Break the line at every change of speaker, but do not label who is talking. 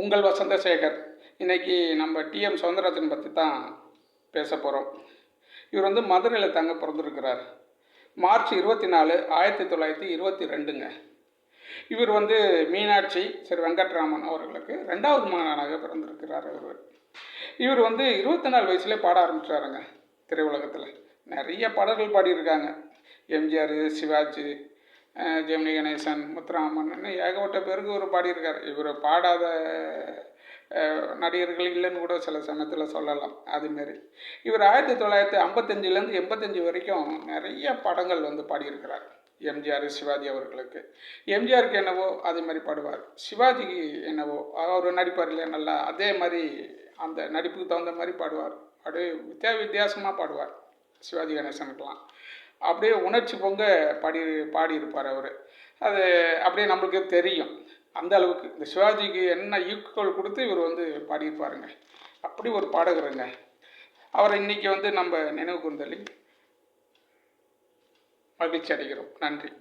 உங்கள் வசந்தசேகர். இன்னைக்கு நம்ம டிஎம் சௌந்தரராஜன் பற்றி தான் பேச போகிறோம் இவர் வந்து மதுரையில் தங்க பிறந்திருக்கிறார். மார்ச் இருபத்தி நாலு ஆயிரத்தி தொள்ளாயிரத்தி இருபத்தி ரெண்டுங்க இவர் வந்து மீனாட்சி ஸ்ரீ வெங்கட்ராமன் அவர்களுக்கு ரெண்டாவது மகனாக பிறந்திருக்கிறார் இவர். இவர் வந்து இருபத்தி நாலு வயசுலேயே பாட ஆரம்பிச்சாருங்க திரையுலகத்தில். நிறைய பாடல்கள் பாடியிருக்காங்க. எம்ஜிஆர் சிவாஜி ஜெமினி கணேசன் முத்துராமன் ஏகப்பட்ட பேருக்கு இவர் பாடியிருக்கார். இவர் பாடாத நடிகர்கள் இல்லைன்னு கூட சில சமயத்தில் சொல்லலாம். அதுமாரி இவர் ஆயிரத்தி தொள்ளாயிரத்தி ஐம்பத்தஞ்சிலேருந்து எண்பத்தஞ்சு வரைக்கும் நிறைய படங்கள் வந்து பாடியிருக்கிறார். எம்ஜிஆர் சிவாஜி அவர்களுக்கு. எம்ஜிஆருக்கு என்னவோ அதே மாதிரி பாடுவார். சிவாஜிக்கு என்னவோ அவர் நடிப்பார் இல்லையா நல்லா அதே மாதிரி அந்த நடிப்புக்கு தகுந்த மாதிரி பாடுவார். அப்படியே வித்தியா வித்தியாசமாக பாடுவார். சிவாஜி கணேசனுக்கெலாம் அப்படியே உணர்ச்சி பொங்க பாடி பாடியிருப்பார் அவர். அது அப்படியே நம்மளுக்கு தெரியும். அந்த அளவுக்கு. இந்த சிவாஜிக்கு என்ன ஈக்குவல் கொடுத்து இவர் வந்து பாடியிருப்பாருங்க. அப்படி ஒரு பாடகருங்க. அவரை இன்னைக்கு வந்து நம்ம நினைவு கூர்ந்தலி மகிழ்ச்சி அடைகிறோம். நன்றி.